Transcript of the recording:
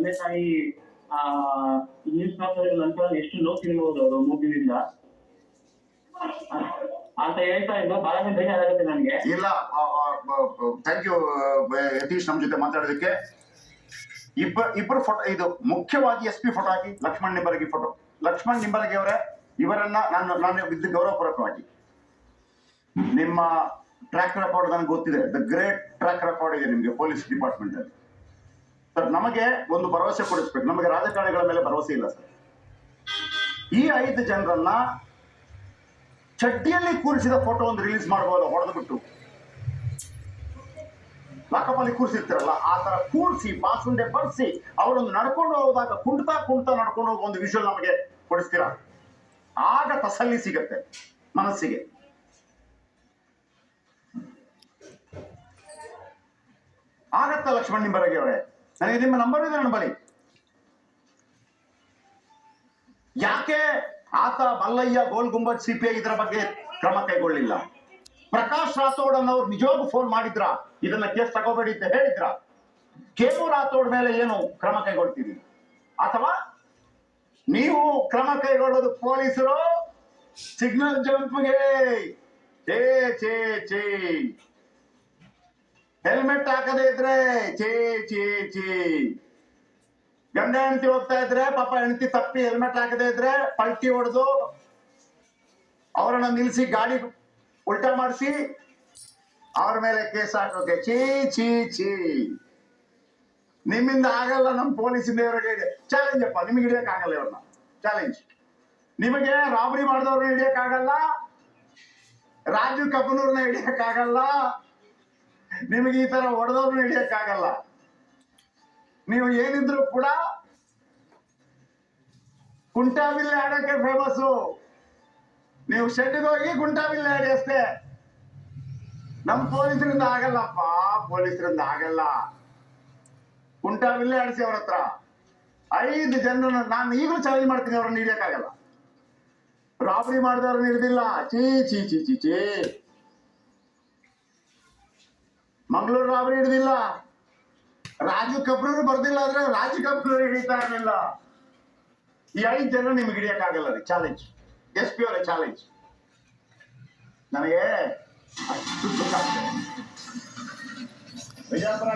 ತಂದೆ ತಾಯಿ ಆ ನ್ಯೂಸ್ ಪೇಪರ್ ನಂತರ ಎಷ್ಟು ನೋವು ತಿಳಿಬಹುದು ಅವರು ಮೂಗಿನಿಂದ? ಅಂತ ಹೇಳ್ತಾ ಇದ್ದು ಬಹಳ ಬೇಜಾರಾಗುತ್ತೆ ನನಗೆ. ಇಲ್ಲ ಥ್ಯಾಂಕ್ ಯು ಯತೀಶ್ ನಮ್ ಜೊತೆ ಮಾತಾಡೋದಕ್ಕೆ. ಇಬ್ಬ ಇಬ್ಬರು ಫೋಟೋ ಇದು ಮುಖ್ಯವಾಗಿ ಎಸ್ ಪಿ ಫೋಟೋ ಹಾಕಿ, ಲಕ್ಷ್ಮಣ್ ನಿಂಬರಗಿ ಫೋಟೋ ಲಕ್ಷ್ಮಣ್ ನಿಂಬರಗಿ ಅವರೇ, ಇವರನ್ನ ನಾನು ನಾನು ವಿದ್ ಗೌರವಪೂರ್ವಕವಾಗಿ. ನಿಮ್ಮ ಟ್ರ್ಯಾಕ್ ರೆಕಾರ್ಡ್ ನನಗೆ ಗೊತ್ತಿದೆ. ದ ಗ್ರೇಟ್ ಟ್ರ್ಯಾಕ್ ರೆಕಾರ್ಡ್ ಇದೆ ನಿಮಗೆ ಪೊಲೀಸ್ ಡಿಪಾರ್ಟ್ಮೆಂಟ್ ಅಲ್ಲಿ. ಸರ್ ನಮಗೆ ಒಂದು ಭರವಸೆ ಕೊಡಿಸ್ಬೇಕು. ನಮಗೆ ರಾಜಕಾರಣಿಗಳ ಮೇಲೆ ಭರವಸೆ ಇಲ್ಲ ಸರ್ ಈ ಐದು ಜನರನ್ನ ಚಡ್ಡಿಯಲ್ಲಿ ಕೂರಿಸಿದ ಫೋಟೋ ಒಂದು ರಿಲೀಸ್ ಮಾಡಬಹುದು ಹೊಡೆದು ಬಿಟ್ಟು. ಲಾಕಪ್ಪಲ್ಲಿ ಕೂರಿಸಿರ್ತಾರಲ್ಲ, ಆ ತರ ಕೂರಿಸಿ, ಬಾಸುಂಡೆ ಬರ್ಸಿ ಅವರೊಂದು ನಡ್ಕೊಂಡು ಹೋದಾಗ ಕುಂಟ್ತಾ ಕುಂಟ್ತಾ ನಡ್ಕೊಂಡು ಹೋಗುವ ಒಂದು ವಿಷುವಲ್ ನಮಗೆ ಕೊಡಿಸ್ತೀರಾ? ಆಗ ತಸಲ್ಲಿ ಸಿಗತ್ತೆ ಮನಸ್ಸಿಗೆ. ಆಗತ್ತ ಲಕ್ಷ್ಮಣ್ ನಿಂಬರಗಿ ಅವರೇ ನನಗೆ ನಿಮ್ಮ ನಂಬರ್ ಇದೆ ನನ್ನ ಬಳಿ. ಯಾಕೆ ಆತ ಮಲ್ಲಯ್ಯ ಗೋಲ್ ಗುಂಬಜ್ ಸಿಪಿಐ ಇದರ ಬಗ್ಗೆ ಕ್ರಮ ಕೈಗೊಳ್ಳಿಲ್ಲ? ಪ್ರಕಾಶ್ ರಾಥೋಡ್ ಅನ್ನೋರು ನಿಜವಾಗೂ ಫೋನ್ ಮಾಡಿದ್ರ? ಇದನ್ನ ಕೇಸ್ ತಗೋಬೇಡಿ ಅಂತ ಹೇಳಿದ್ರ? ಕೇಮು ರಾಥೋಡ್ ಮೇಲೆ ಏನು ಕ್ರಮ ಕೈಗೊಳ್ತೀರಿ? ಅಥವಾ ನೀವು ಕ್ರಮ ಕೈಗೊಳ್ಳೋದು ಪೊಲೀಸರು? ಸಿಗ್ನಲ್ ಜಂಪ್ಗೆ! ಚೇ ಚೇ ಚೇ ಹೆಲ್ಮೆಟ್ ಹಾಕದೇ ಇದ್ರೆ ಚೇ ಚೇ ಚೇ ಗಂಡ ಹೆಂಡತಿ ಹೋಗ್ತಾ ಇದ್ರೆ, ಪಾಪ ಹೆಂಡತಿ ತಪ್ಪಿ ಹೆಲ್ಮೆಟ್ ಹಾಕದೇ ಇದ್ರೆ ಪಲ್ಟಿ ಹೊಡೆದು ಅವರನ್ನ ನಿಲ್ಲಿಸಿ ಗಾಡಿ ಉಲ್ಟಾ ಮಾಡಿಸಿ ಅವ್ರ ಮೇಲೆ ಕೇಸ್ ಹಾಕೋಕೆ. ಚೀ ಚೀ ಚೀ ನಿಮ್ಮಿಂದ ಆಗಲ್ಲ ನಮ್ಮ ಪೊಲೀಸಿಂದ ಇವ್ರಿಗೆ ಚಾಲೆಂಜ್ ಅಪ್ಪ, ನಿಮಗೆ ಹಿಡಿಯಕ್ ಆಗಲ್ಲ ಇವ್ರನ್ನ. ಚಾಲೆಂಜ್ ನಿಮಗೆ ರಾಬರಿ ಮಾಡಿದವ್ರನ್ನ ಹಿಡಿಯಕ್ ಆಗಲ್ಲ. ರಾಜು ಕಬ್ಬನೂರ್ನ ಹಿಡಿಯಕ್ ಆಗಲ್ಲ. ನಿಮಗೆ ಈ ತರ ಹೊಡೆದವ್ರನ್ನ ಹಿಡಿಯಕ್ ಆಗಲ್ಲ ನೀವು ಏನಿದ್ರು ಕೂಡ ಕುಂಟಾಬಿಲ್ಲೆ ಆಡೋಕೆ ಫೇಮಸ್ಸು ನೀವು ಶೆಡ್ಗೆ ಹೋಗಿ ಕುಂಟಾಬಿಲ್ಲೆ ಆಡಿ ಅಷ್ಟೇ. ನಮ್ ಪೊಲೀಸರಿಂದ ಆಗಲ್ಲಪ್ಪ ಪೊಲೀಸರಿಂದ ಆಗಲ್ಲ. ಕುಂಟಾಬಿಲ್ಲೆ ಆಡಿಸಿ ಅವ್ರ ಹತ್ರ. ಐದು ಜನರನ್ನ ನಾನು ಈಗಲೂ ಚಾಲೆಂಜ್ ಮಾಡ್ತೀನಿ ಅವ್ರನ್ನ ಹಿಡಿಯಕ್ಕಾಗಲ್ಲ. ರಾಬರಿ ಮಾಡಿದವ್ರನ್ನ ಹಿಡಿದಿಲ್ಲ. ಚೀ ಚೀ ಚೀ ಚೀ ಚೀ ಮಂಗಳೂರು ರಾಬರಿ ಹಿಡಿದಿಲ್ಲ. ರಾಜು ಕಬ್ರೂರು ಬರ್ದಿಲ್ಲ ಆದ್ರೆ ರಾಜು ಕಬ್ರೂರು ಹಿಡಿತಾ ಇರಲಿಲ್ಲ. ಈ ಐದು ಜನ ನಿಮ್ಗೆ ಹಿಡಿಯಕ್ಕಾಗಲ್ಲ ರೀ ಚಾಲೆಂಜ್ ಎಸ್ ಪಿ ಅವರ ಚಾಲೆಂಜ್ ನನಗೆ ಅಷ್ಟು. ವಿಜಯಪುರ